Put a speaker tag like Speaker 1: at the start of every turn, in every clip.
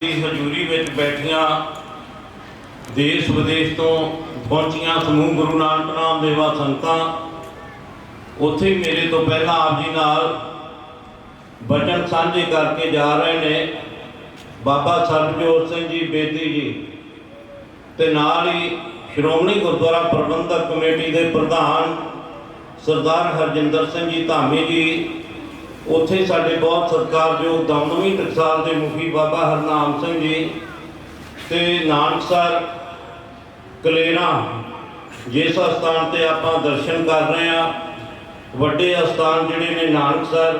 Speaker 1: ਦੀ ਹਜ਼ੂਰੀ ਵਿੱਚ ਬੈਠੀਆਂ ਦੇਸ਼ ਵਿਦੇਸ਼ ਤੋਂ ਪਹੁੰਚੀਆਂ ਸਮੂਹ ਗੁਰੂ ਨਾਨਕ ਨਾਮ ਦੇਵਾ ਸੰਗਤਾਂ, ਉੱਥੇ ਮੇਰੇ ਤੋਂ ਪਹਿਲਾਂ ਆਪ ਜੀ ਨਾਲ ਬਚਨ ਸਾਂਝੇ ਕਰਕੇ ਜਾ ਰਹੇ ਨੇ ਬਾਬਾ ਸਰਬਜੋਤ ਸਿੰਘ ਜੀ, ਬੇਦੀ ਜੀ ਤੇ ਨਾਲ ਹੀ ਸ਼੍ਰੋਮਣੀ ਗੁਰਦੁਆਰਾ ਪ੍ਰਬੰਧਕ ਕਮੇਟੀ ਦੇ ਪ੍ਰਧਾਨ ਸਰਦਾਰ ਹਰਜਿੰਦਰ ਸਿੰਘ ਜੀ ਧਾਮੀ ਜੀ ਉੱਥੇ ਸਾਡੇ ਬਹੁਤ ਸਤਿਕਾਰਯੋਗ ਦਮਦਮੀ ਟਕਸਾਲ ਦੇ ਮੁਖੀ ਬਾਬਾ ਹਰਨਾਮ ਸਿੰਘ ਜੀ ਤੇ ਨਾਨਕਸਰ ਕਲੇਰਾ ਜਿਸ ਅਸਥਾਨ ਤੇ ਆਪਾਂ ਦਰਸ਼ਨ ਕਰ ਰਹੇ ਆ ਵੱਡੇ ਅਸਥਾਨ ਜਿਹੜੇ ਨੇ ਨਾਨਕਸਰ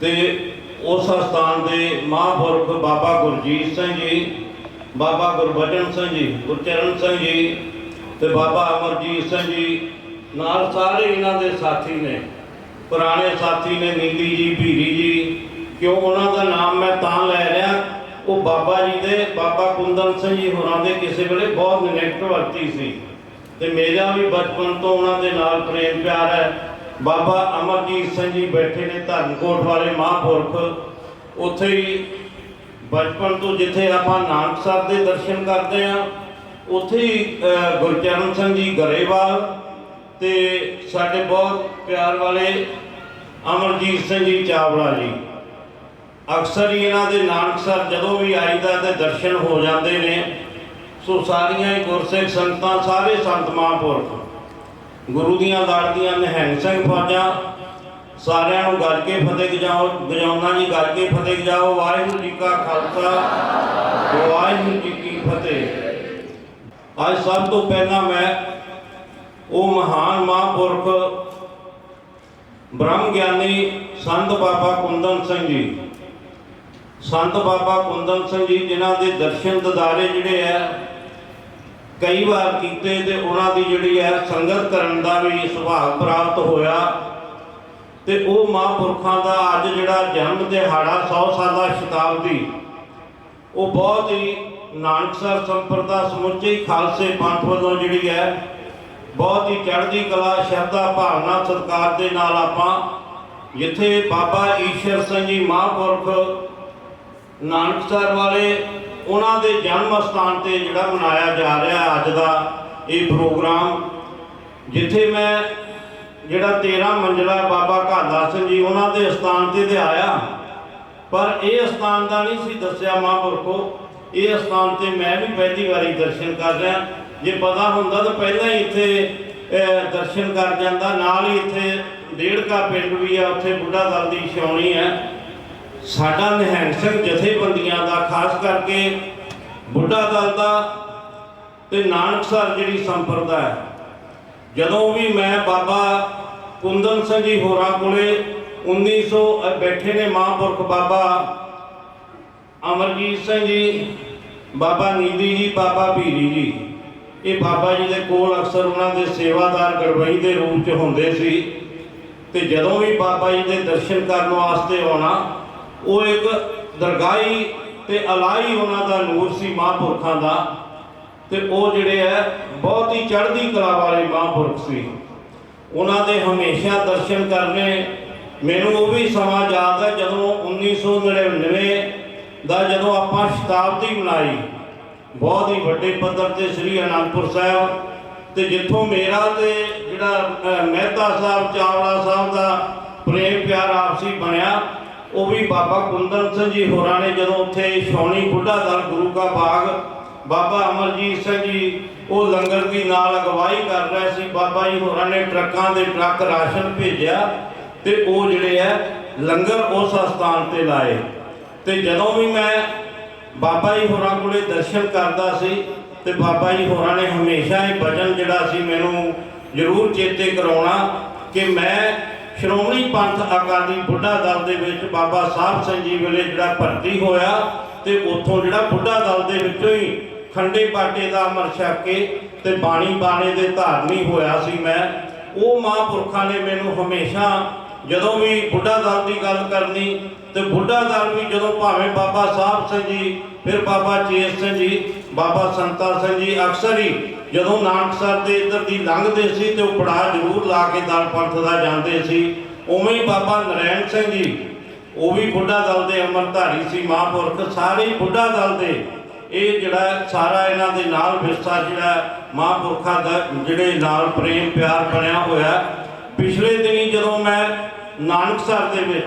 Speaker 1: ਤੇ ਉਸ ਅਸਥਾਨ ਦੇ ਮਹਾਂਪੁਰਖ ਬਾਬਾ ਗੁਰਜੀਤ ਸਿੰਘ ਜੀ, ਬਾਬਾ ਗੁਰਬਚਨ ਸਿੰਘ ਜੀ, ਗੁਰਚਰਨ ਸਿੰਘ ਜੀ ਤੇ ਬਾਬਾ ਅਮਰਜੀਤ ਸਿੰਘ ਜੀ, ਨਾਲ ਸਾਰੇ ਇਹਨਾਂ ਦੇ ਸਾਥੀ ਨੇ। ਪੁਰਾਣੇ ਸਾਥੀ ਨੇ ਨੀਲੀ ਜੀ, ਭੀਰੀ ਜੀ, ਕਿਉਂ ਉਹਨਾਂ ਦਾ ਨਾਮ ਮੈਂ ਤਾਂ ਲੈ ਰਿਹਾ ਉਹ ਬਾਬਾ ਜੀ ਦੇ, ਬਾਬਾ ਕੁੰਦਨ ਸਿੰਘ ਜੀ ਹੋਰਾਂ ਦੇ ਕਿਸੇ ਵੇਲੇ ਬਹੁਤ ਨਿਕਟ ਵਰਤੀ ਸੀ। ਤੇ ਮੇਰਾ ਵੀ ਬਚਪਨ ਤੋਂ ਉਹਨਾਂ ਦੇ ਨਾਲ ਪ੍ਰੇਮ ਪਿਆਰ ਹੈ। ਬਾਬਾ ਅਮਰਜੀਤ ਸਿੰਘ ਜੀ ਬੈਠੇ ਨੇ ਧਰਮਕੋਟ ਵਾਲੇ ਮਹਾਂਪੁਰਖ। ਉੱਥੇ ਹੀ ਬਚਪਨ ਤੋਂ ਜਿੱਥੇ ਆਪਾਂ ਨਾਨਕ ਸਾਹਿਬ ਦੇ ਦਰਸ਼ਨ ਕਰਦੇ ਆ ਉੱਥੇ ਹੀ ਗੁਰਚਰਨ ਸਿੰਘ ਜੀ ਗਰੇਵਾਲ ਤੇ ਸਾਡੇ ਬਹੁਤ ਪਿਆਰ ਵਾਲੇ ਅਮਰਜੀਤ ਸਿੰਘ ਜੀ ਚਾਵਲਾ ਜੀ। ਅਕਸਰ ਹੀ ਇਹਨਾਂ ਦੇ ਨਾਨਕਸਰ ਜਦੋਂ ਵੀ ਆਈਦਾ ਤੇ ਦਰਸ਼ਨ ਹੋ ਜਾਂਦੇ ਨੇ। ਸੋ ਸਾਰੀਆਂ ਹੀ ਗੁਰਸਿੱਖ ਸੰਗਤਾਂ, ਸਾਰੇ ਸੰਤ ਮਹਾਂਪੁਰਖ। ਗੁਰੂ ਦੀਆਂ ਲੜਦੀਆਂ ਨਿਹੰਗ ਸਿੰਘ ਫੌਜਾਂ, ਸਾਰਿਆਂ ਨੂੰ ਗੱਲ ਕੇ ਫਤਿਹ ਗਜਾਓ ਗਜਾਉਣਾ ਜੀ, ਗੱਲ ਕੇ ਫਤਿਹ ਗਜਾਓ। ਵਾਹਿਗੁਰੂ ਜੀ ਕਾ ਖਾਲਸਾ, ਵਾਹਿਗੁਰੂ ਜੀ ਕੀ ਫਤਿਹ। ਅੱਜ ਸਭ ਤੋਂ ਪਹਿਲਾਂ ਮੈਂ ਉਹ ਮਹਾਨ ਮਹਾਂਪੁਰਖ ਬ੍ਰਹਮ ਗਿਆਨੀ ਸੰਤ ਬਾਬਾ ਕੁੰਦਨ ਸਿੰਘ ਜੀ। ਸੰਤ ਬਾਬਾ ਕੁੰਦਨ ਸਿੰਘ ਜੀ, ਜਿਨ੍ਹਾਂ ਦੇ ਦਰਸ਼ਨ ਦਿਦਾਰੇ ਜਿਹੜੇ ਆ, ਕਈ ਵਾਰ ਕੀਤੇ ਤੇ ਉਹਨਾਂ ਦੀ ਜਿਹੜੀ ਹੈ ਸੰਗਤ ਕਰਨ ਦਾ ਵੀ ਸੁਭਾਗ ਪ੍ਰਾਪਤ ਹੋਇਆ। ਤੇ ਉਹ ਮਹਾਂਪੁਰਖਾਂ ਦਾ ਅੱਜ ਜਿਹੜਾ ਜਨਮ ਦਿਹਾੜਾ 100 ਸਾਲਾ ਸ਼ਤਾਬਦੀ, ਉਹ ਬਹੁਤ ਹੀ ਨਾਨਕਸਰ ਸੰਪਰਦਾ ਸਮੁੱਚੇ ਖਾਲਸੇ ਪੰਥ ਵੱਲੋਂ ਜਿਹੜੀ ਹੈ ਬਹੁਤ ਹੀ ਚੜ੍ਹਦੀ ਕਲਾ, ਸ਼ਰਧਾ, ਭਾਵਨਾ, ਸਤਿਕਾਰ ਦੇ ਨਾਲ ਆਪਾਂ ਜਿੱਥੇ ਬਾਬਾ ਈਸ਼ਰ ਸਿੰਘ ਜੀ ਮਹਾਂਪੁਰਖ ਨਾਨਕਸਰ ਵਾਲੇ ਉਹਨਾਂ ਦੇ ਜਨਮ ਸਥਾਨ ਤੇ ਜਿਹੜਾ ਮਨਾਇਆ ਜਾ ਰਿਹਾ ਅੱਜ ਦਾ ਇਹ ਪ੍ਰੋਗਰਾਮ, ਜਿੱਥੇ ਮੈਂ ਜਿਹੜਾ 13 ਮੰਜ਼ਲਾ ਬਾਬਾ ਘਾਦਾ ਸਿੰਘ ਜੀ ਉਹਨਾਂ ਦੇ ਸਥਾਨ ਤੇ ਤੇ ਆਇਆ। ਪਰ ਇਹ ਸਥਾਨ ਦਾ ਨਹੀਂ ਸੀ ਦੱਸਿਆ ਮਹਾਂਪੁਰਖੋ, ਇਹ ਸਥਾਨ ਤੇ ਮੈਂ ਵੀ ਪਹਿਲੀ ਵਾਰੀ ਦਰਸ਼ਨ ਕਰ ਰਿਹਾ। ਜੇ ਪਤਾ ਹੁੰਦਾ ਤਾਂ ਪਹਿਲਾਂ ਹੀ ਇੱਥੇ ਦਰਸ਼ਨ ਕਰ ਜਾਂਦਾ। ਨਾਲ ਹੀ ਇੱਥੇ ਡੇਢਕਾ ਪਿੰਡ ਵੀ ਆ ਉੱਥੇ ਬੁੱਢਾ ਦਲ ਦੀ ਛਾਉਣੀ ਹੈ। ਸਾਡਾ ਨਿਹੰਗ ਸਿੰਘ ਜਥੇਬੰਦੀਆਂ ਦਾ ਖਾਸ ਕਰਕੇ ਬੁੱਢਾ ਦਲ ਦਾ ਤੇ ਨਾਨਕਸਰ ਜਿਹੜੀ ਸੰਪਰਦਾ ਹੈ। ਜਦੋਂ ਵੀ ਮੈਂ ਬਾਬਾ ਕੁੰਦਨ ਸਿੰਘ ਜੀ ਹੋਰਾਂ ਕੋਲੇ 1900 ਅ, ਬੈਠੇ ਨੇ ਮਹਾਂਪੁਰਖ ਬਾਬਾ ਅਮਰਜੀਤ ਸਿੰਘ ਜੀ ਬਾਬਾ ਨੀਦੀ ਜੀ ਬਾਬਾ ਭੀਰੀ ਜੀ। ਇਹ ਬਾਬਾ ਜੀ ਦੇ ਕੋਲ ਅਕਸਰ ਉਹਨਾਂ ਦੇ ਸੇਵਾਦਾਰ ਗੜਵਈ ਦੇ ਰੂਪ 'ਚ ਹੁੰਦੇ ਸੀ। ਤੇ ਜਦੋਂ ਵੀ ਬਾਬਾ ਜੀ ਦੇ ਦਰਸ਼ਨ ਕਰਨ ਵਾਸਤੇ ਆਉਣਾ, ਉਹ ਇੱਕ ਦਰਗਾਹੀ ਤੇ ਅਲਾਈ ਉਹਨਾਂ ਦਾ ਨੂਰ ਸੀ ਮਹਾਂਪੁਰਖਾਂ ਦਾ। ਤੇ ਉਹ ਜਿਹੜੇ ਹੈ, ਬਹੁਤ ਹੀ ਚੜ੍ਹਦੀ ਕਲਾ ਵਾਲੇ ਮਹਾਂਪੁਰਖ ਸੀ। ਉਹਨਾਂ ਦੇ ਹਮੇਸ਼ਾ ਦਰਸ਼ਨ ਕਰਨੇ ਮੈਨੂੰ ਉਹ ਵੀ ਸਮਾਂ ਯਾਦ ਹੈ, ਜਦੋਂ 1999 ਦਾ ਜਦੋਂ ਆਪਾਂ ਸ਼ਤਾਬਦੀ ਮਨਾਈ। ਬਹੁਤ ਹੀ ਵੱਡੇ ਪੱਧਰ ਤੇ ਸ੍ਰੀ ਅਨੰਦਪੁਰ ਸਾਹਿਬ ਤੇ ਜਿੱਥੋਂ ਮੇਰਾ ਤੇ ਜਿਹੜਾ ਮਹਿਤਾ ਸਾਹਿਬ, ਚਾਵਲਾ ਸਾਹਿਬ ਦਾ ਪ੍ਰੇਮ ਪਿਆਰ ਆਪਸੀ ਬਣਿਆ, ਉਹ ਵੀ ਬਾਬਾ ਕੁੰਦਨ ਸਿੰਘ ਜੀ ਹੋਰਾਂ ਨੇ ਜਦੋਂ ਉੱਥੇ ਛਾਉਣੀ ਬੁੱਢਾ ਦਲ ਗੁਰੂ ਕਾ ਬਾਗ, ਬਾਬਾ ਅਮਰਜੀਤ ਸਿੰਘ ਜੀ, ਉਹ ਲੰਗਰ ਦੀ ਨਾਲ ਅਗਵਾਈ ਕਰ ਰਹੇ ਸੀ, ਬਾਬਾ ਜੀ ਹੋਰਾਂ ਨੇ ਟਰੱਕਾਂ ਦੇ ਟਰੱਕ ਰਾਸ਼ਨ ਭੇਜਿਆ ਤੇ ਉਹ ਜਿਹੜੇ ਹੈ ਲੰਗਰ ਉਸ ਸਥਾਨ ਤੇ ਲਾਏ। ਤੇ ਜਦੋਂ ਵੀ ਮੈਂ ਬਾਬਾ ਜੀ ਹੋਰਾਂ ਕੋਲੇ ਦਰਸ਼ਨ ਕਰਦਾ ਸੀ ਤੇ ਬਾਬਾ ਜੀ ਹੋਰਾਂ ਨੇ ਹਮੇਸ਼ਾ ਇਹ ਭਜਨ ਜਿਹੜਾ ਸੀ ਮੈਨੂੰ ਜ਼ਰੂਰ ਚੇਤੇ ਕਰਾਉਣਾ ਕਿ ਮੈਂ ਸ਼੍ਰੋਮਣੀ ਪੰਥ ਅਕਾਲੀ ਬੁੱਢਾ ਦਲ ਦੇ ਵਿੱਚ ਬਾਬਾ ਸਾਹਿਬ ਸਿੰਘ ਜੀ ਵੇਲੇ ਜਿਹੜਾ ਭਰਤੀ ਹੋਇਆ ਤੇ ਉੱਥੋਂ ਜਿਹੜਾ ਬੁੱਢਾ ਦਲ ਦੇ ਵਿੱਚੋਂ ਹੀ ਖੰਡੇ ਬਾਟੇ ਦਾ ਅਮਰ ਛਕ ਕੇ ਤੇ ਬਾਣੀ ਬਾਣੇ ਦੇ ਧਾਰਨੀ ਹੋਇਆ ਸੀ ਮੈਂ। ਉਹ ਮਹਾਂਪੁਰਖਾਂ ਨੇ ਮੈਨੂੰ ਹਮੇਸ਼ਾ ਜਦੋਂ ਵੀ ਬੁੱਢਾ ਦਲ ਦੀ ਗੱਲ ਕਰਨੀ ਤੇ ਬੁੱਢਾ ਦਲ ਵੀ ਜਦੋਂ ਭਾਵੇਂ ਬਾਬਾ ਸਾਹਿਬ ਸਿੰਘ ਜੀ, ਫਿਰ ਬਾਬਾ ਚੇਤ ਸਿੰਘ ਜੀ, ਬਾਬਾ ਸੰਤਾ ਸਿੰਘ ਜੀ, ਅਕਸਰ ਹੀ ਜਦੋਂ ਨਾਨਕਸਰ ਦੇ ਇੱਧਰ ਦੀ ਲੰਘਦੇ ਸੀ ਤੇ ਉਹ ਪੜਾ ਜ਼ਰੂਰ ਲਾ ਕੇ ਦਲ ਪੰਥ ਦਾ ਜਾਂਦੇ ਸੀ, ਉਵੇਂ ਹੀ ਬਾਬਾ ਨਰੈਣ ਸਿੰਘ ਜੀ, ਉਹ ਵੀ ਬੁੱਢਾ ਦਲ ਦੇ ਅਮਰਧਾਰੀ ਸੀ, ਮਹਾਂਪੁਰਖ, ਸਾਰੇ ਹੀ ਬੁੱਢਾ ਦਲ ਦੇ। ਇਹ ਜਿਹੜਾ ਸਾਰਾ ਇਹਨਾਂ ਦੇ ਨਾਲ ਵਿਰਸਾ ਜਿਹੜਾ ਮਹਾਂਪੁਰਖਾਂ ਦਾ, ਜਿਹੜੇ ਨਾਲ ਪ੍ਰੇਮ ਪਿਆਰ ਬਣਿਆ ਹੋਇਆ ਪਿਛਲੇ ਦਿਨੀ ਜਦੋਂ ਮੈਂ ਨਾਨਕਸਰ ਦੇ ਵਿੱਚ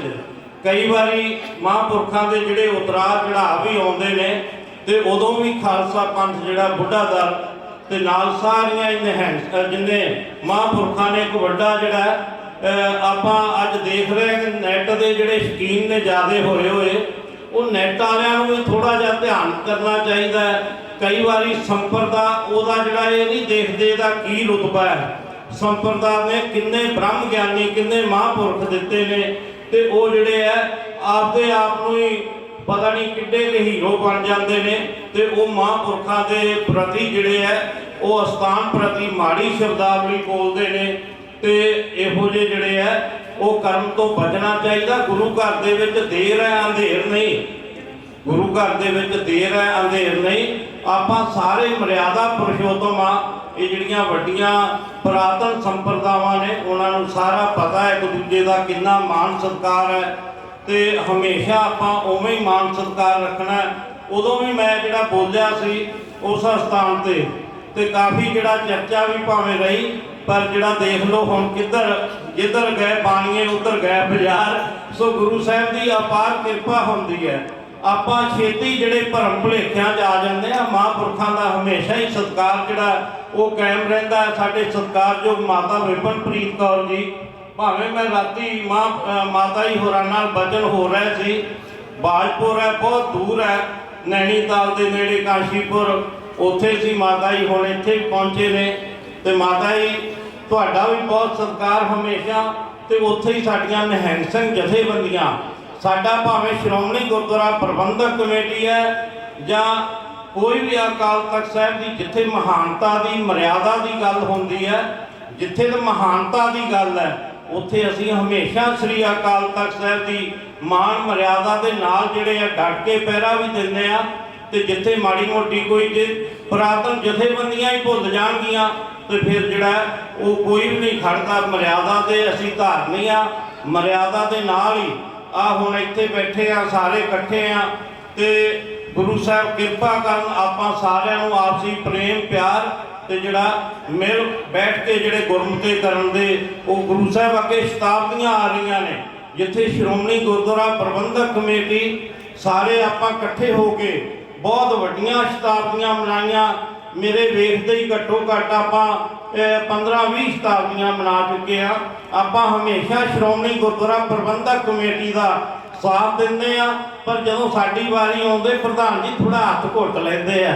Speaker 1: ਕਈ ਵਾਰੀ ਮਹਾਂਪੁਰਖਾਂ ਦੇ ਜਿਹੜੇ ਉਤਰਾਅ ਚੜਾਅ ਵੀ ਆਉਂਦੇ ਨੇ ਤੇ ਉਦੋਂ ਵੀ ਖਾਲਸਾ ਪੰਥ ਜਿਹੜਾ ਬੁੱਢਾ ਦਲ ਤੇ ਨਾਲ ਸਾਰੀਆਂ ਇਹਨੇ ਹੈਂਡ ਜਿੰਨੇ ਮਹਾਂਪੁਰਖਾਂ ਨੇ ਇੱਕ ਵੱਡਾ ਜਿਹੜਾ ਆਪਾਂ ਅੱਜ ਦੇਖ ਰਹੇ ਹਾਂ ਕਿ ਨੈਟ ਦੇ ਜਿਹੜੇ ਸ਼ਕੀਨ ਨੇ ਜ਼ਿਆਦੇ ਹੋਏ ਹੋਏ, ਉਹ ਨੈਟ ਵਾਲਿਆਂ ਨੂੰ ਵੀ ਥੋੜਾ ਜਿਹਾ ਧਿਆਨ ਕਰਨਾ ਚਾਹੀਦਾ ਹੈ। ਕਈ ਵਾਰੀ ਸੰਪਰਦਾ ਉਹਦਾ ਜਿਹੜਾ ਇਹ ਨਹੀਂ ਦੇਖਦੇ ਇਹਦਾ ਕੀ ਰੁਤਬਾ ਹੈ। ਸੰਪਰਦਾ ਨੇ ਕਿੰਨੇ ਬ੍ਰਹਮ ਗਿਆਨੀ, ਕਿੰਨੇ ਮਹਾਂਪੁਰਖ ਦਿੱਤੇ ਨੇ ਤੇ ਉਹ ਜਿਹੜੇ ਹੈ ਆਪਦੇ ਆਪ ਨੂੰ ਹੀ ਪਤਾ ਨਹੀਂ ਕਿੱਡੇ ਕੁ ਹੀਰੋ ਬਣ ਜਾਂਦੇ ਨੇ ਤੇ ਉਹ ਮਹਾਂਪੁਰਖਾਂ ਦੇ ਪ੍ਰਤੀ ਜਿਹੜੇ ਹੈ ਉਹ ਅਸਥਾਨ ਪ੍ਰਤੀ ਮਾੜੀ ਸ਼ਬਦਾਵਲੀ ਬੋਲਦੇ ਨੇ ਤੇ ਇਹੋ ਜਿਹੇ ਜਿਹੜੇ ਹੈ ਉਹ ਕਰਮ ਤੋਂ ਬਚਣਾ ਚਾਹੀਦਾ। ਗੁਰੂ ਘਰ ਦੇ ਵਿੱਚ ਦੇਰ ਹੈ, ਅੰਧੇਰ ਨਹੀਂ। ਗੁਰੂ ਘਰ ਦੇ ਵਿੱਚ ਦੇਰ ਹੈ, ਅੰਧੇਰ ਨਹੀਂ। ਆਪਾਂ ਸਾਰੇ ਮਰਿਆਦਾ ਪੁਰਸ਼ੋਤਮ ਆ ਇਹ ਜਿਹੜੀਆਂ ਵੱਡੀਆਂ ਪੁਰਾਤਨ ਸੰਪਰਦਾਵਾਂ ਨੇ, ਉਹਨਾਂ ਨੂੰ ਸਾਰਾ ਪਤਾ ਹੈ, ਇੱਕ ਦੂਜੇ ਦਾ ਕਿੰਨਾ ਮਾਣ ਸਤਿਕਾਰ ਹੈ। ਤੇ ਹਮੇਸ਼ਾ ਆਪਾਂ ਉਵੇਂ ਹੀ ਮਾਣ ਸਤਿਕਾਰ ਰੱਖਣਾ ਉਦੋਂ ਵੀ ਮੈਂ ਜਿਹੜਾ ਬੋਲਿਆ ਸੀ ਉਸ ਸਥਾਨ ਤੇ ਤੇ ਕਾਫੀ ਜਿਹੜਾ ਚਰਚਾ ਵੀ ਭਾਵੇਂ ਰਹੀ, ਪਰ ਜਿਹੜਾ ਦੇਖ ਲਓ ਹੁਣ ਕਿੱਧਰ, ਜਿੱਧਰ ਗਏ ਬਾਣੀਏ, ਉਧਰ ਗਏ ਬਾਜ਼ਾਰ, ਸੋ ਗੁਰੂ ਸਾਹਿਬ ਦੀ ਅਪਾਰ ਕਿਰਪਾ ਹੁੰਦੀ ਹੈ। ਆਪਾਂ ਛੇਤੀ ਜਿਹੜੇ ਭਰਮ ਭੁਲੇਖਿਆਂ 'ਚ ਆ ਜਾਂਦੇ ਆ, ਮਹਾਂਪੁਰਖਾਂ ਦਾ ਹਮੇਸ਼ਾ ਹੀ ਸਤਿਕਾਰ ਜਿਹੜਾ ਉਹ ਕਾਇਮ ਰਹਿੰਦਾ ਸਾਡੇ ਸਤਿਕਾਰਯੋਗ ਮਾਤਾ ਵਿਪਨਪ੍ਰੀਤ ਕੌਰ ਜੀ, ਭਾਵੇਂ ਮੈਂ ਰਾਤੀ ਮਾਂ ਮਾਤਾ ਜੀ ਹੋਰਾਂ ਨਾਲ ਬਚਨ ਹੋ ਰਿਹਾ ਸੀ, ਬਾਜਪੁਰ ਹੈ, ਬਹੁਤ ਦੂਰ ਹੈ ਨੈਣੀਤਾਲ ਦੇ ਨੇੜੇ ਕਾਸ਼ੀਪੁਰ, ਉੱਥੇ ਸੀ ਮਾਤਾ ਜੀ, ਹੁਣ ਇੱਥੇ ਵੀ ਪਹੁੰਚੇ ਨੇ। ਤੇ ਮਾਤਾ ਜੀ, ਤੁਹਾਡਾ ਵੀ ਬਹੁਤ ਸਤਿਕਾਰ ਹਮੇਸ਼ਾ, ਤੇ ਉੱਥੇ ਹੀ ਸਾਡੀਆਂ ਨਿਹੰਗ ਸਿੰਘ ਜਥੇਬੰਦੀਆਂ ਸਾਡਾ ਭਾਵੇਂ ਸ਼੍ਰੋਮਣੀ ਗੁਰਦੁਆਰਾ ਪ੍ਰਬੰਧਕ ਕਮੇਟੀ ਹੈ ਜਾਂ ਕੋਈ ਵੀ ਅਕਾਲ ਤਖਤ ਸਾਹਿਬ ਦੀ, ਜਿੱਥੇ ਮਹਾਨਤਾ ਦੀ, ਮਰਿਆਦਾ ਦੀ ਗੱਲ ਹੁੰਦੀ ਹੈ, ਜਿੱਥੇ ਤੇ ਮਹਾਨਤਾ ਦੀ ਗੱਲ ਹੈ, ਉੱਥੇ ਅਸੀਂ ਹਮੇਸ਼ਾ ਸ੍ਰੀ ਅਕਾਲ ਤਖਤ ਸਾਹਿਬ ਦੀ ਮਾਨ ਮਰਿਆਦਾ ਦੇ ਨਾਲ ਜਿਹੜੇ ਆ, ਡਟ ਕੇ ਪਹਿਰਾ ਵੀ ਦਿੰਦੇ ਆ ਤੇ ਜਿੱਥੇ ਮਾੜੀ ਮੋਟੀ ਕੋਈ ਜੇ ਪੁਰਾਤਨ ਜਥੇਬੰਦੀਆਂ ਹੀ ਭੁੱਲ ਜਾਣਗੀਆਂ, ਤੇ ਫਿਰ ਜਿਹੜਾ ਉਹ ਕੋਈ ਵੀ ਨਹੀਂ ਖੜਦਾ, ਮਰਿਆਦਾ ਤੇ ਅਸੀਂ ਧਾਰਨੀ ਆ, ਮਰਿਆਦਾ ਦੇ ਨਾਲ ਹੀ ਆ ਹੁਣ ਇੱਥੇ ਬੈਠੇ ਆ, ਸਾਰੇ ਇਕੱਠੇ ਆ ਤੇ ਗੁਰੂ ਸਾਹਿਬ ਕਿਰਪਾ ਕਰਨ ਆਪਾਂ ਸਾਰਿਆਂ ਨੂੰ ਆਪਸੀ ਪ੍ਰੇਮ, ਪਿਆਰ ਤੇ ਜਿਹੜਾ ਮਿਲ ਬੈਠ ਕੇ ਜਿਹੜੇ ਗੁਰਮਤਿ ਕਰਨ ਦੇ, ਉਹ ਗੁਰੂ ਸਾਹਿਬ ਅੱਗੇ ਸ਼ਤਾਬਦੀਆਂ ਆ ਰਹੀਆਂ ਨੇ। ਜਿੱਥੇ ਸ਼੍ਰੋਮਣੀ ਗੁਰਦੁਆਰਾ ਪ੍ਰਬੰਧਕ ਕਮੇਟੀ, ਸਾਰੇ ਆਪਾਂ ਇਕੱਠੇ ਹੋ ਕੇ ਬਹੁਤ ਵੱਡੀਆਂ ਸ਼ਤਾਬਦੀਆਂ ਮਨਾਈਆਂ। ਮੇਰੇ ਵੇਖਦੇ ਹੀ ਘੱਟੋ ਘੱਟ ਆਪਾਂ 15-20 ਸ਼ਤਾਬਦੀਆਂ ਮਨਾ ਚੁੱਕੇ ਆ। ਆਪਾਂ ਹਮੇਸ਼ਾ ਸ਼੍ਰੋਮਣੀ ਗੁਰਦੁਆਰਾ ਪ੍ਰਬੰਧਕ ਕਮੇਟੀ ਦਾ ਸਾਥ ਦਿੰਦੇ ਆ, ਪਰ ਜਦੋਂ ਸਾਡੀ ਵਾਰੀ ਆਉਂਦੇ, ਪ੍ਰਧਾਨ ਜੀ ਥੋੜਾ ਹੱਥ ਘੁੱਟ ਲੈਂਦੇ ਆ।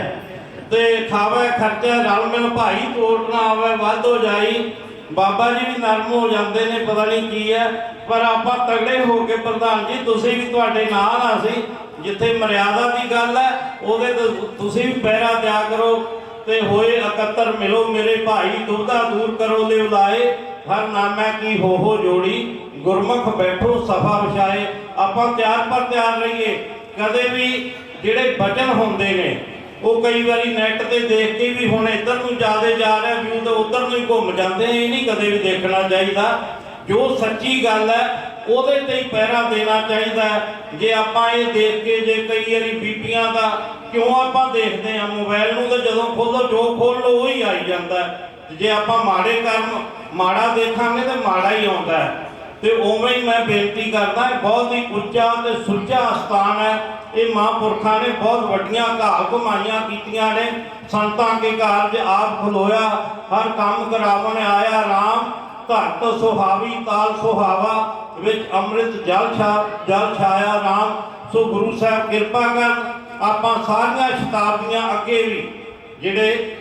Speaker 1: ਤੇ ਖਾਵੇ, ਖਰਚਾ, ਰਲ ਮਿਲ, ਭਾਈ ਤੋੜ ਨਾ ਆਵੇ, ਵੱਧ ਹੋ ਜਾਈ, ਬਾਬਾ ਜੀ ਵੀ ਨਰਮ ਹੋ ਜਾਂਦੇ ਨੇ, ਪਤਾ ਨਹੀਂ ਕੀ ਹੈ। ਪਰ ਆਪਾਂ ਤਗੜੇ ਹੋ ਕੇ, ਪ੍ਰਧਾਨ ਜੀ, ਤੁਸੀਂ ਵੀ ਤੁਹਾਡੇ ਨਾਲ ਆ ਸੀ ਜਿੱਥੇ ਮਰਿਆਦਾ ਦੀ ਗੱਲ ਹੈ, ਉਹਦੇ ਤੁਸੀਂ ਵੀ ਪਹਿਰਾ ਦਿਆ ਕਰੋ। ਤੇ ਹੋਏ ਇਕੱਤਰ ਮਿਲੋ ਮੇਰੇ ਭਾਈ ਦੁਬਦਾ ਦੂਰ ਕਰੋ ਲੈ ਉਲਾਏ ਹਰ ਨਾਮੈ ਕੀ ਹੋ ਹੋ ਜੋੜੀ, ਗੁਰਮੁਖ ਬੈਠੋ ਸਫਾ ਵਿਛਾਏ। ਆਪਾਂ ਤਿਆਰ ਪਰ ਤਿਆਰ ਰਹੀਏ। ਕਦੇ ਵੀ ਜਿਹੜੇ ਬਚਨ ਹੁੰਦੇ ਨੇ, ਉਹ ਕਈ ਵਾਰੀ ਨੈਟ ਤੇ ਦੇਖ ਕੇ ਵੀ ਹੁਣ ਇੱਧਰ ਨੂੰ ਜਾਦੇ ਜਾ ਰਿਹਾ ਵਿਊ ਤਾਂ ਉੱਧਰ ਨੂੰ ਹੀ ਘੁੰਮ ਜਾਂਦੇ ਇਹ ਨਹੀਂ ਕਦੇ ਵੀ ਦੇਖਣਾ ਚਾਹੀਦਾ। ਜੋ ਸੱਚੀ ਗੱਲ ਹੈ, ਉਹਦੇ ਤੇ ਹੀ ਪਹਿਰਾ ਦੇਣਾ ਚਾਹੀਦਾ ਹੈ। ਜੇ ਆਪਾਂ ਇਹ ਦੇਖ ਕੇ, ਜੇ ਕਈ ਵਾਰੀ ਬੀਬੀਆਂ ਦਾ ਕਿਉਂ ਆਪਾਂ ਦੇਖਦੇ ਆ? ਮੋਬਾਈਲ ਨੂੰ ਤਾਂ ਜਦੋਂ ਖੋਲੋ, ਜੋ ਖੋਲ, ਉਹੀ ਆਈ ਜਾਂਦਾ ਜੇ ਆਪਾਂ ਮਾੜੇ ਕਰਮ, ਮਾੜਾ ਦੇਖਾਂਗੇ ਤਾਂ ਮਾੜਾ ਹੀ ਆਉਂਦਾ ਹੈ। ਤੇ ਉਵੇਂ ਹੀ ਮੈਂ ਬੇਨਤੀ ਕਰਦਾ ਇਹ ਬਹੁਤ ਹੀ ਉੱਚਾ ਤੇ ਸੁੱਚਾ ਸਥਾਨ ਹੈ। ਇਹ ਮਹਾਂਪੁਰਖਾਂ ਨੇ ਬਹੁਤ ਵੱਡੀਆਂ ਘਾਲ ਕਮਾਈਆਂ ਕੀਤੀਆਂ ਨੇ। ਸੰਤਾਂ ਕੇ ਕਾਰਜ ਆਪ ਖਲੋਇਆ, ਹਰ ਕੰਮ ਕਰਾਵਣ ਆਇਆ RAM ਧਰਤ ਸੁਹਾਵੀ, ਤਾਲ ਸੁਹਾਵਾ, ਵਿੱਚ ਅੰਮ੍ਰਿਤ ਜਲ ਛਾ, ਜਲ ਛਾਇਆ RAM ਸੋ ਗੁਰੂ ਸਾਹਿਬ ਕਿਰਪਾ ਕਰਨ ਆਪਾਂ ਸਾਰੀਆਂ ਸ਼ਤਾਬਦੀਆਂ ਅੱਗੇ ਵੀ ਜਿਹੜੇ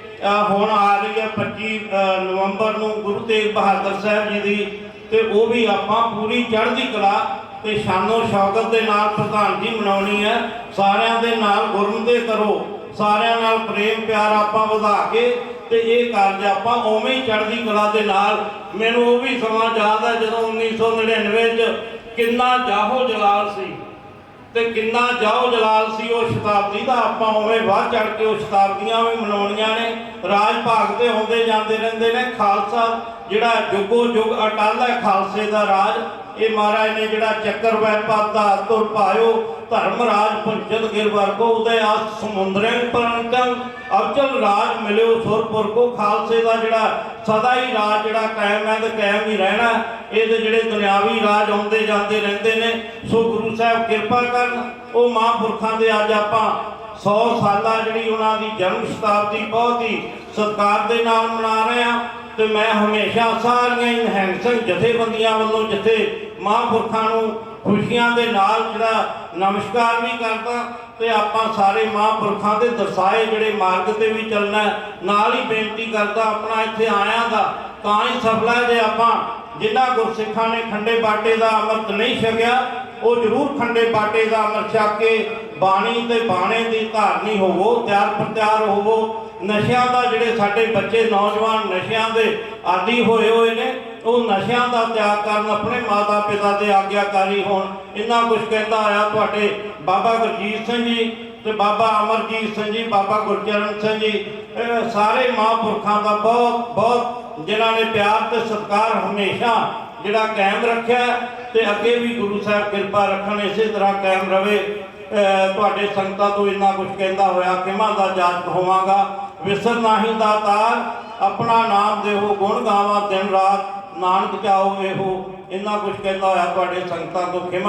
Speaker 1: ਹੁਣ ਆ ਰਹੀ ਹੈ 25 ਨਵੰਬਰ ਨੂੰ ਗੁਰੂ ਤੇਗ ਬਹਾਦਰ ਸਾਹਿਬ ਜੀ ਦੀ ਤੇ ਉਹ ਵੀ ਆਪਾਂ ਪੂਰੀ ਚੜ੍ਹਦੀ ਕਲਾ ਤੇ ਸ਼ਾਨੋ ਸ਼ੌਕਤ ਦੇ ਨਾਲ ਪ੍ਰਧਾਨ ਜੀ ਮਨਾਉਣੀ ਹੈ। ਸਾਰਿਆਂ ਦੇ ਨਾਲ ਗੁਰਮਤਿ ਕਰੋ, ਸਾਰਿਆਂ ਨਾਲ ਪ੍ਰੇਮ ਪਿਆਰ ਆਪਾਂ ਵਧਾ ਕੇ ਤੇ ਇਹ ਕਾਰਜ ਆਪਾਂ ਉਵੇਂ ਹੀ ਚੜ੍ਹਦੀ ਕਲਾ ਦੇ ਨਾਲ, ਮੈਨੂੰ ਉਹ ਵੀ ਸਮਾਂ ਯਾਦ ਹੈ ਜਦੋਂ 1999 ਚ ਕਿੰਨਾ ਜਾਹੋ ਜਲਾਲ ਸੀ। ਤੇ ਕਿੰਨਾ ਜਾਓ ਜਲਾਲ ਸੀ ਉਹ ਸ਼ਤਾਬਦੀ ਦਾ ਆਪਾਂ ਉਵੇਂ ਵੱਧ ਚੜ ਕੇ ਉਹ ਸ਼ਤਾਬਦੀਆਂ ਵੀ ਮਨਾਉਣੀਆਂ ਨੇ, ਰਾਜ ਭਾਗ ਤੇ ਹੁੰਦੇ ਜਾਂਦੇ ਰਹਿੰਦੇ ਨੇ, ਖਾਲਸਾ ਜਿਹੜਾ ਜੁਗੋ ਜੁਗ ਅਟਲ ਹੈ ਖਾਲਸੇ ਦਾ ਰਾਜ, ਇਹ ਮਹਾਰਾਜ ਨੇ ਜਿਹੜਾ ਚੱਕਰ ਵੈਪਾਰ ਦਾ ਤੁਰ ਪਾਇਓ, ਧਰਮ ਰਾਜ ਪੰਚਤ ਗਿਰਵਰ ਕੋ ਉਦੈ ਆਸ ਸਮੁੰਦਰੇ ਪਰੰਕੰ ਅਵਚਲ ਰਾਜ ਮਿਲਿਓ ਸੁਰਪੁਰ ਕੋ, ਖਾਲਸੇ ਦਾ ਜਿਹੜਾ ਸਦਾ ਹੀ ਰਾਜ ਜਿਹੜਾ ਕਾਇਮ ਹੈ ਤੇ ਕਾਇਮ ਹੀ ਰਹਿਣਾ ਇਹਦੇ ਜਿਹੜੇ ਦੁਨਿਆਵੀ ਰਾਜ ਆਉਂਦੇ ਜਾਂਦੇ ਰਹਿੰਦੇ ਨੇ, ਸੋ ਗੁਰੂ ਸਾਹਿਬ ਕਿਰਪਾ ਕਰਨ, ਉਹ ਮਹਾਂਪੁਰਖਾਂ ਦੇ ਅੱਜ ਆਪਾਂ 100 ਸਾਲਾ ਜਿਹੜੀ ਉਹਨਾਂ ਦੀ ਜਨਮ ਸ਼ਤਾਬਦੀ ਬਹੁਤ ਹੀ ਸਤਿਕਾਰ ਦੇ ਨਾਲ ਮਨਾ ਰਹੇ ਹਾਂ ਤੇ ਮੈਂ ਹਮੇਸ਼ਾ ਸਾਰੀਆਂ ਹੀ ਹੈਂਸਨ ਜਥੇਬੰਦੀਆਂ ਵੱਲੋਂ ਜਿੱਥੇ ਮਹਾਂਪੁਰਖਾਂ ਨੂੰ ਖੁਸ਼ੀਆਂ ਦੇ ਨਾਲ ਜਿਹੜਾ ਨਮਸਕਾਰ ਵੀ ਕਰਦਾ ਤੇ ਆਪਾਂ ਸਾਰੇ ਮਹਾਂਪੁਰਖਾਂ ਦੇ ਦਰਸਾਏ ਜਿਹੜੇ ਮਾਰਗ ਤੇ ਵੀ ਚੱਲਣਾ ਨਾਲ ਹੀ ਬੇਨਤੀ ਕਰਦਾ ਆਪਣਾ ਇੱਥੇ ਆਇਆਂ ਦਾ, ਤਾਂ ਹੀ ਸਫਲਾ ਜੇ ਆਪਾਂ ਜਿਨ੍ਹਾਂ ਗੁਰਸਿੱਖਾਂ ਨੇ ਖੰਡੇ ਬਾਟੇ ਦਾ ਅੰਮ੍ਰਿਤ ਨਹੀਂ ਛਕਿਆ, ਉਹ ਜ਼ਰੂਰ ਖੰਡੇ ਬਾਟੇ ਦਾ ਅੰਮ੍ਰਿਤ ਛਕ ਕੇ ਬਾਣੀ ਤੇ ਬਾਣੇ ਦੀ ਧਾਰਨੀ ਹੋਵੋ ਤਿਆਰ ਪ੍ਰਤਿਆਰ ਹੋਵੋ। ਨਸ਼ਿਆਂ ਦਾ ਜਿਹੜੇ ਸਾਡੇ ਬੱਚੇ ਨੌਜਵਾਨ ਨਸ਼ਿਆਂ ਦੇ ਆਦੀ ਹੋਏ ਹੋਏ ਨੇ, ਉਹ ਨਸ਼ਿਆਂ ਦਾ ਤਿਆਗ ਕਰਨ ਆਪਣੇ ਮਾਤਾ ਪਿਤਾ ਦੇ ਆਗਿਆਕਾਰੀ ਹੋਣ। ਇੰਨਾ ਕੁਝ ਕਹਿੰਦਾ ਆਇਆ ਤੁਹਾਡੇ ਬਾਬਾ ਗੁਰਜੀਤ ਸਿੰਘ ਜੀ ਤੇ ਬਾਬਾ ਅਮਰਜੀਤ ਸਿੰਘ ਜੀ, ਬਾਬਾ ਗੁਰਚਰਨ ਸਿੰਘ ਜੀ ਸਾਰੇ ਮਹਾਂਪੁਰਖਾਂ ਦਾ ਬਹੁਤ ਬਹੁਤ ਜਿਨ੍ਹਾਂ ਨੇ ਪਿਆਰ ਤੇ ਸਤਿਕਾਰ ਹਮੇਸ਼ਾ ਜਿਹੜਾ ਕਾਇਮ ਰੱਖਿਆ ਹੈ ਤੇ ਅੱਗੇ ਵੀ ਗੁਰੂ ਸਾਹਿਬ ਕਿਰਪਾ ਰੱਖਣ, ਇਸੇ ਤਰ੍ਹਾਂ ਕਾਇਮ ਰਵੇ। ਤੁਹਾਡੇ ਸੰਗਤਾਂ ਤੋਂ ਇੰਨਾ ਕੁਝ ਕਹਿੰਦਾ ਹੋਇਆ, ਕਿਮਾਂ ਦਾ ਜਾਤ ਹੋਵਾਂਗਾ? ਵਿਸਰ ਨਾਹੀ ਦਾਤਾਰ ਆਪਣਾ ਨਾਮ ਦੇਹੋ, ਗੁਣ ਗਾਵਾਂ ਦਿਨ ਰਾਤ, ਨਾਨਕ ਚਾਓ ਇਹੋ। ਇੰਨਾ ਕੁਝ ਕਹਿੰਦਾ ਹੋਇਆ ਤੁਹਾਡੇ ਸੰਗਤਾਂ ਤੋਂ ਖਿਮਾ